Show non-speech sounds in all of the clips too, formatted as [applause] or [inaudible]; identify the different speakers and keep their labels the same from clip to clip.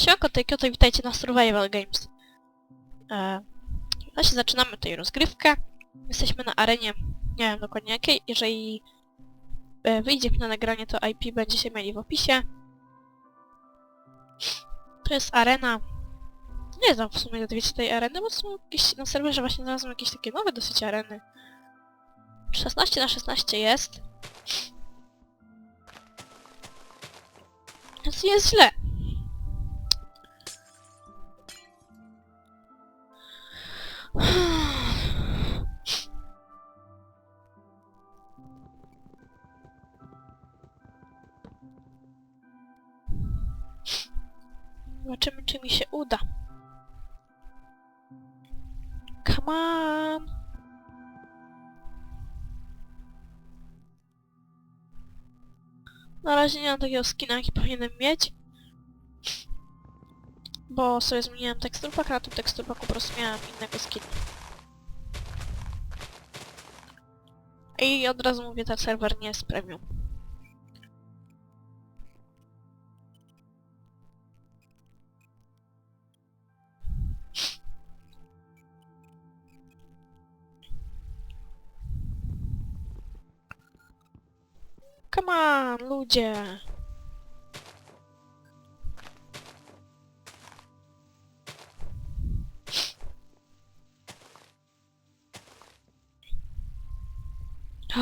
Speaker 1: Siemanko, tutaj Kyoto, witajcie na Survival Games. E, właśnie zaczynamy tutaj rozgrywkę. Jesteśmy na arenie, nie wiem dokładnie jakiej. Jeżeli e, wyjdzie mi na nagranie, to IP będziecie mieli w opisie. To jest arena. Nie znam w sumie wiecie tej areny, bo są jakieś, na serwerze właśnie znalazłem jakieś takie nowe dosyć areny. 16 na 16 jest. Więc jest źle. Zobaczymy, czy mi się uda. Come on! Na razie nie mam takiego skina, jaki powinienem mieć. Bo sobie zmieniłem teksturpak, na tym teksturpaku po prostu miałem innego skina. I od razu mówię, ten serwer nie jest premium. Come on, ludzie!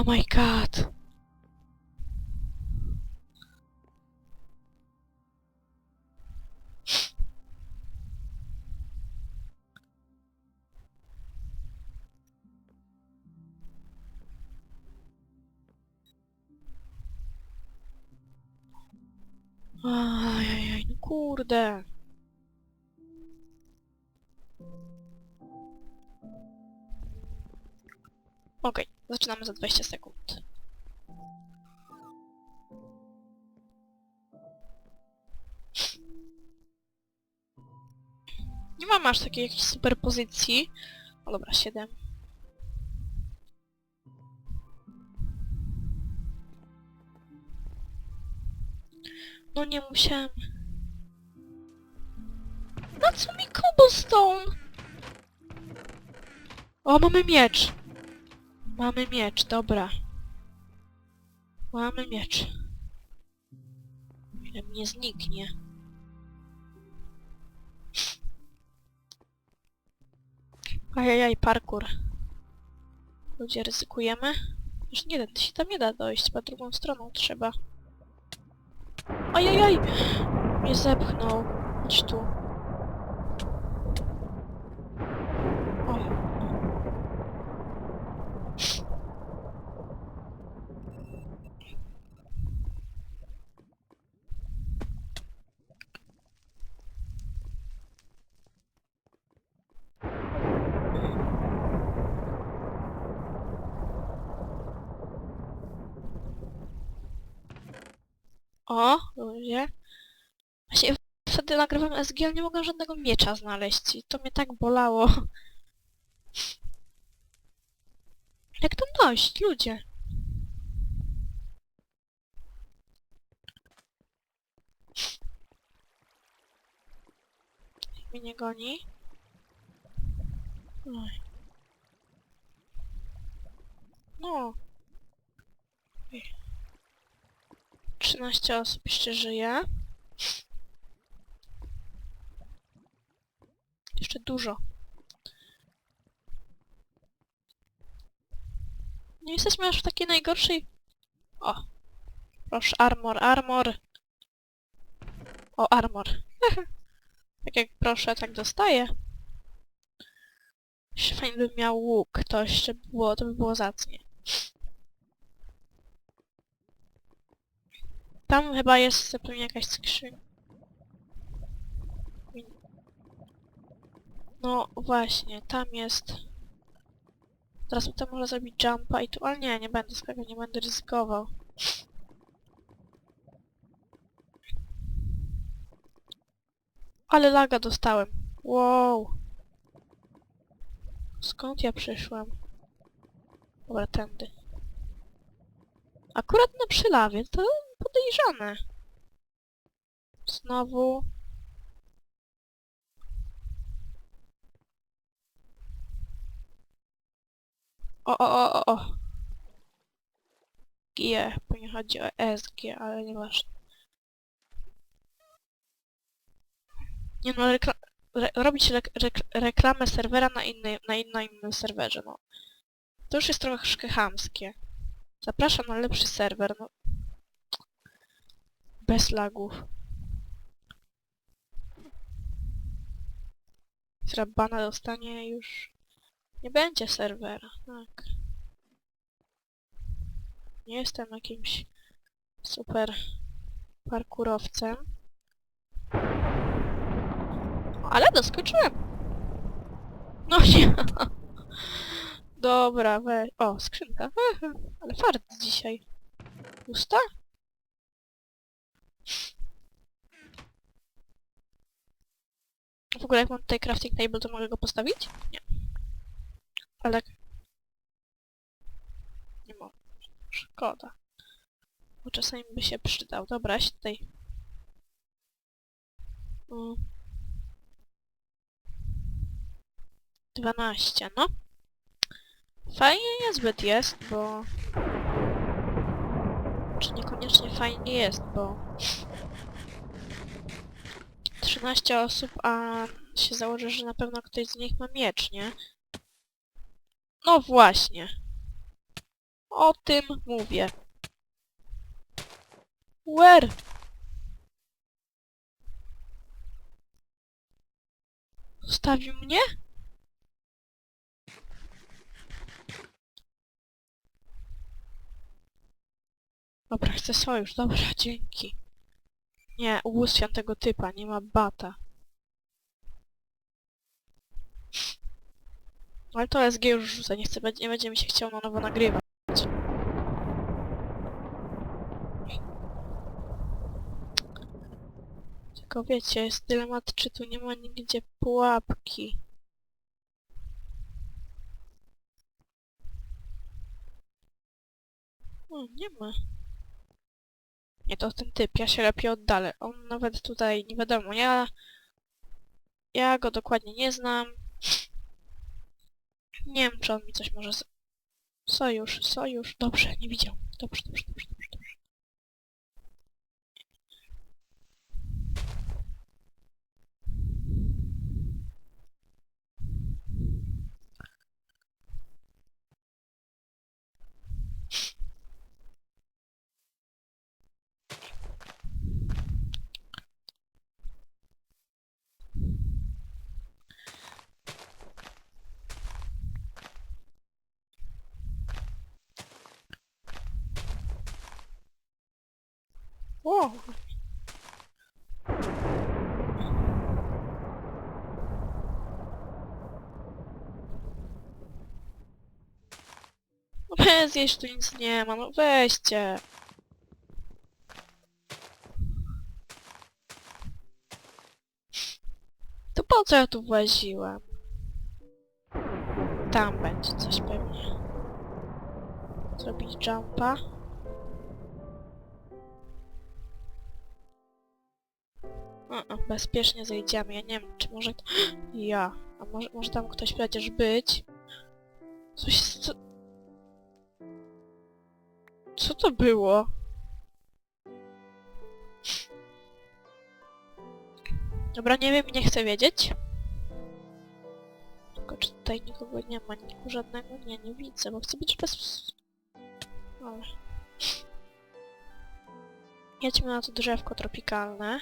Speaker 1: Oh my god. Ajajaj, no kurde. Okej, zaczynamy za 20 sekund. Nie mam aż takiej jakiejś super pozycji. O dobra, 7. No nie musiałem. Na co mi cobblestone? O, mamy miecz. Mamy miecz, dobra. Mamy miecz. Ile mnie zniknie. Ajajaj, parkour. Ludzie, ryzykujemy? Już nie, ten się tam nie da dojść, chyba drugą stroną trzeba. Ajajaj! Mnie zepchnął. Chodź tu. Oj. O, ludzie. Właśnie wtedy nagrywam SG, ale nie mogłem żadnego miecza znaleźć i to mnie tak bolało. Jak tam dojść, ludzie? Mnie nie goni. Oj. No. 13 osób jeszcze żyje. Jeszcze dużo. Nie jesteśmy aż w takiej najgorszej... O! Proszę, armor, armor! O, armor. [laughs] tak jak proszę, tak dostaję. Jeszcze fajnie miał łuk, to jeszcze było, to by było zacnie. Tam chyba jest pewnie jakaś skrzynia. No właśnie, tam jest. Teraz mi to może zrobić jumpa i tu... Ale nie, nie będę skakał, nie będę ryzykował. Ale laga dostałem. Wow. Skąd ja przyszłem? Dobra, tędy. Akurat na przylawie, to podejrzane. Znowu. O, o, o, o, o. G, bo nie chodzi o SG, ale nieważne. Nie no, rekla re robić re reklamę serwera na, inny, na, na innym serwerze, no. To już jest troszkę chamskie. Zapraszam na lepszy serwer, no. Bez lagów. Zrabana dostanie już... Nie będzie serwera, tak. Nie jestem jakimś super parkurowcem. Ale doskoczyłem. No nie. [laughs] Dobra, we... O, skrzynka. [laughs] Ale fart dzisiaj. Pusta? W ogóle jak mam tutaj crafting table, to mogę go postawić? Nie. Ale... Nie mogę. Szkoda. Bo czasami by się przydał. Dobra, się tutaj... Mm. 12, no. Fajnie niezbyt jest, bo... Niekoniecznie fajnie jest, bo... 13 osób, a się założę, że na pewno ktoś z nich ma miecz, nie? No właśnie. O tym mówię. Where? Zostawił mnie? Dobra, chcę sojusz. Dobra, dzięki. Nie, ubóstwiam tego typa, nie ma bata. Ale to SG już rzucę, nie chcę, nie będzie mi się chciał na nowo nagrywać. Tylko wiecie, jest dylemat, czy tu nie ma nigdzie pułapki. O, nie ma. Nie, to ten typ, ja się lepiej oddalę. On nawet tutaj, nie wiadomo, ja... Ja go dokładnie nie znam. Nie wiem, czy on mi coś może... Sojusz, sojusz. Dobrze, nie widział. Dobrze, dobrze, dobrze, dobrze, dobrze. Wow. No bez jeść tu nic nie ma, no weźcie. To po co ja tu właziłem? Tam będzie coś pewnie. Zrobić jumpa. O, bezpiecznie zejdziemy. Ja nie wiem, czy może... [gasps] Ja. A może, może tam ktoś przecież być? Coś... Co... Co to było? Dobra, nie wiem nie chcę wiedzieć. Tylko czy tutaj nikogo nie ma, nikogo żadnego? Nie, nie widzę, bo chcę być bez... Ale... Jedźmy na to drzewko tropikalne.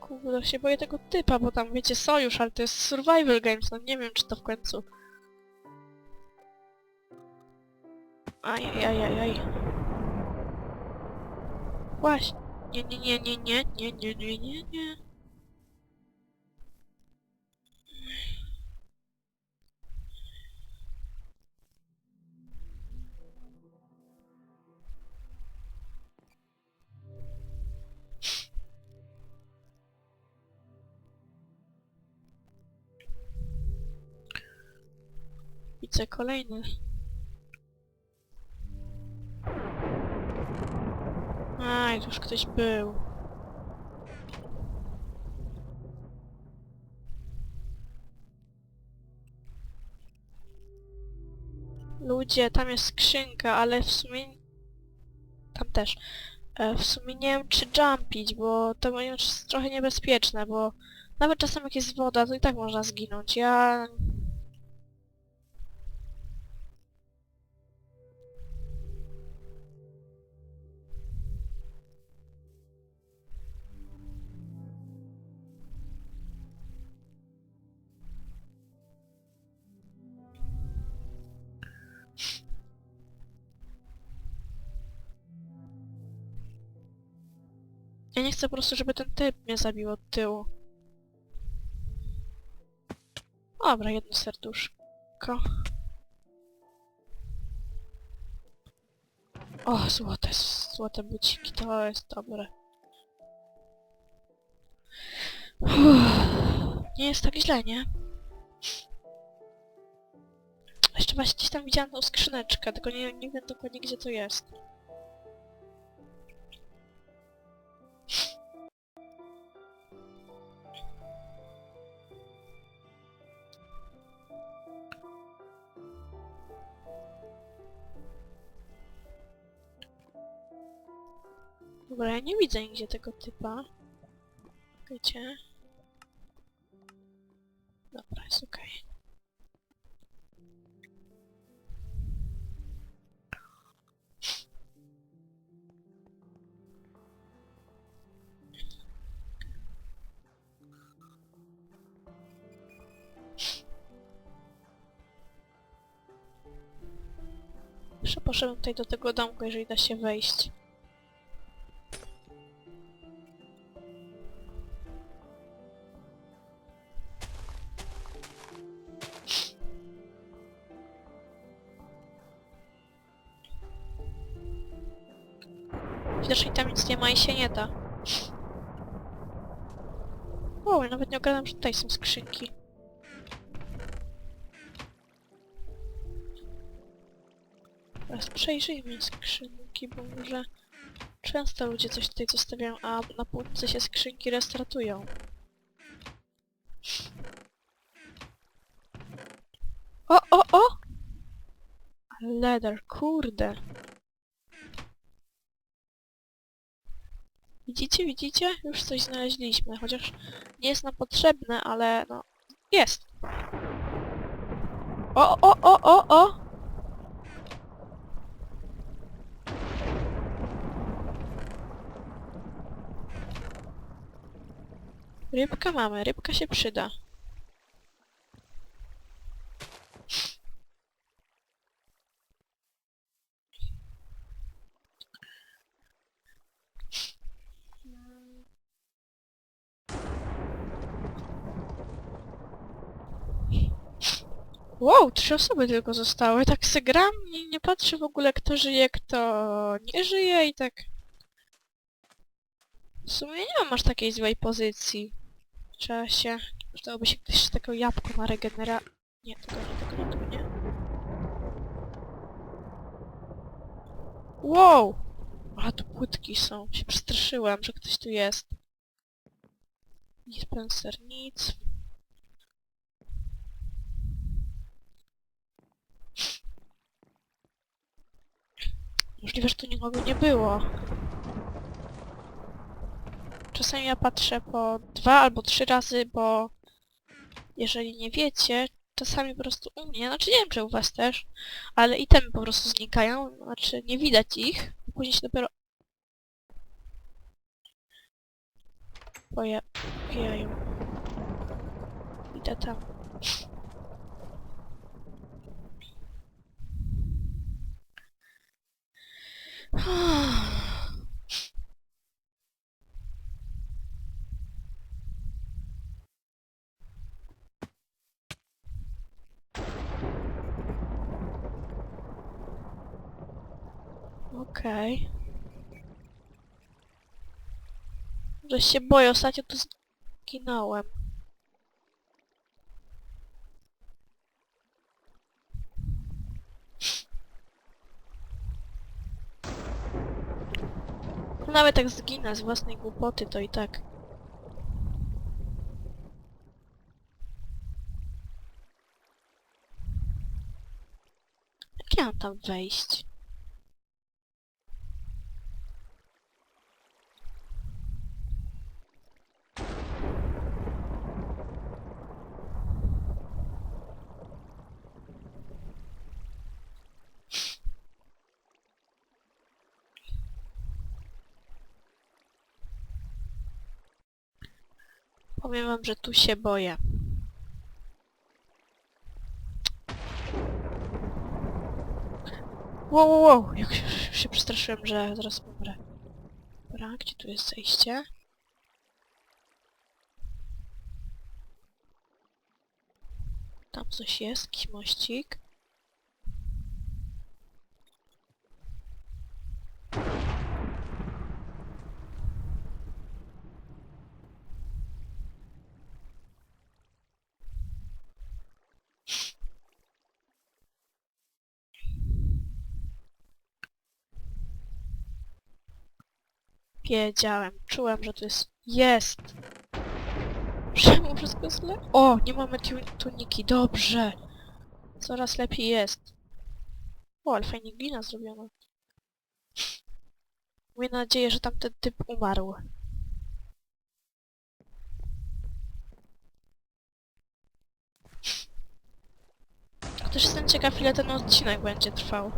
Speaker 1: Kurde, się boję tego typa, bo tam wiecie sojusz, ale to jest survival games, no nie wiem czy to w końcu... Ajajajajaj. Właśnie. Nie, nie, nie, nie, nie, nie, nie, nie, nie, nie. Widzę kolejny. Aj, tu już ktoś był. ludzie, tam jest skrzynka, ale w sumie... Tam też. E, w sumie nie wiem czy jumpić, bo to jest trochę niebezpieczne, bo nawet czasem jak jest woda, to i tak można zginąć. Ja... Ja nie chcę po prostu, żeby ten typ mnie zabił od tyłu. Dobra, jedno serduszko. O, złote, złote buciki, to jest dobre. Uff, nie jest tak źle, nie? Jeszcze właśnie gdzieś tam widziałam tą skrzyneczkę, tylko nie, nie wiem dokładnie gdzie to jest. Dobra, ja nie widzę nigdzie tego typa. Czekajcie. Dobra, jest okej. Jeszcze poszedłem tutaj do tego domku, jeżeli da się wejść. Nie da. O, ja nawet nie ogarnam, że tutaj są skrzynki. Teraz przejrzyjmy skrzynki, bo może często ludzie coś tutaj zostawiają, a na półce się skrzynki restartują. O, o, o! Leather, kurde. Widzicie, widzicie? Już coś znaleźliśmy, chociaż nie jest nam potrzebne, ale no... Jest! O, o, o, o, o! Rybka mamy, rybka się przyda. Wow, trzy osoby tylko zostały. Tak se gram i nie patrzę w ogóle kto żyje, kto nie żyje i tak... W sumie nie mam aż takiej złej pozycji. Trzeba się... Przydałoby się ktoś takiego jabłko na regenera... Nie, tego nie, tego nie, tego nie. Wow! A tu płytki są. Się przestraszyłem, że ktoś tu jest. Dispenser, nic. Możliwe, że tu nikogo nie było. Czasami ja patrzę po dwa albo trzy razy, bo jeżeli nie wiecie, czasami po prostu u mnie, znaczy nie wiem czy u was też, ale itemy po prostu znikają, znaczy nie widać ich, później się dopiero pojawiają. Idę tam. Okej. Że się boję, ostatnio tu zginąłem. Nawet jak zginę z własnej głupoty, to i tak. Jak ja mam tam wejść? Powiem wam, że tu się boję. Wow, wow, wow! Jak się, się przestraszyłem, że zaraz umrę. Dobra, gdzie tu jest zejście? Tam coś jest, jakiś mościk. Wiedziałem, czułem, że to jest... Jest! Czemu wszystko jest le... O, nie mamy tu tuniki, dobrze! Coraz lepiej jest. O, ale fajnie glina zrobiona. Mam nadzieję, że tamten typ umarł. Też jestem ciekaw, ile ten odcinek będzie trwał.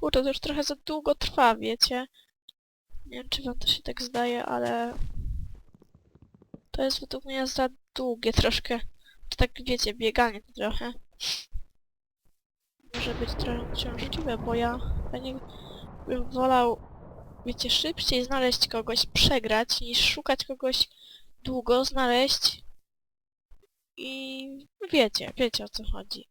Speaker 1: Kurde, to już trochę za długo trwa, wiecie? Nie wiem, czy wam to się tak zdaje, ale... To jest według mnie za długie troszkę. To tak, wiecie, bieganie trochę. Może być trochę uciążliwe, bo ja... Ja nie bym wolał, wiecie, szybciej znaleźć kogoś, przegrać, niż szukać kogoś długo, znaleźć i wiecie, wiecie o co chodzi.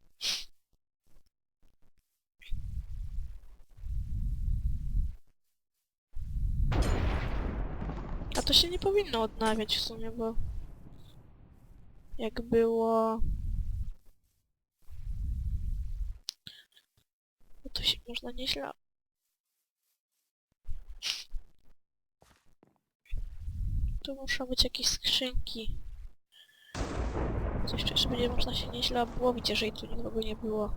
Speaker 1: A to się nie powinno odnawiać w sumie, bo jak było... No to się można nieźle... Tu muszą być jakieś skrzynki. Coś jeszcze będzie można się nieźle obłowić, jeżeli tu nikogo nie było.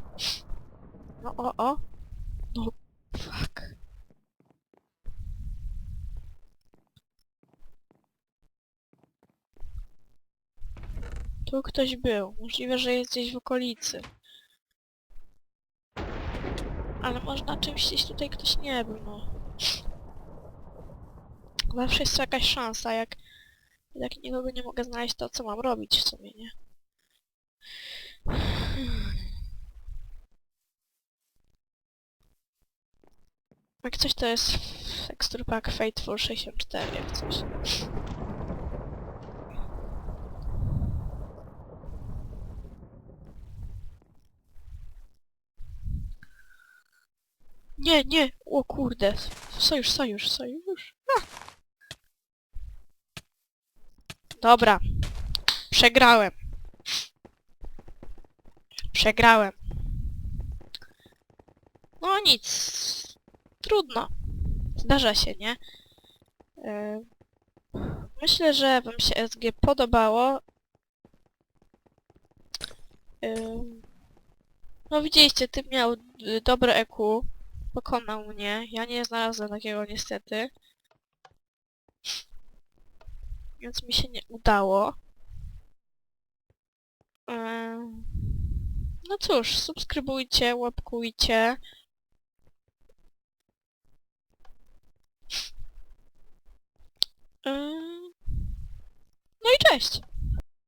Speaker 1: No o, o! No, fuck. Tu ktoś był. Możliwe, że jest gdzieś w okolicy. Ale można czymś gdzieś tutaj ktoś nie był, no. Zawsze jest jakaś szansa, jak, jak nikogo nie mogę znaleźć, to co mam robić w sumie, nie? Jak coś to jest Texture Pack Fateful 64, jak coś. Nie, nie! O kurde! Sojusz, sojusz, sojusz! A! Dobra. Przegrałem. Przegrałem. No nic. Trudno. Zdarza się, nie? Yy, Myślę, że wam się SG podobało. Yy, No widzieliście, typ miał y, dobre EQ. Pokonał mnie. Ja nie znalazłem takiego niestety. Więc mi się nie udało. No cóż, subskrybujcie, łapkujcie. No i cześć!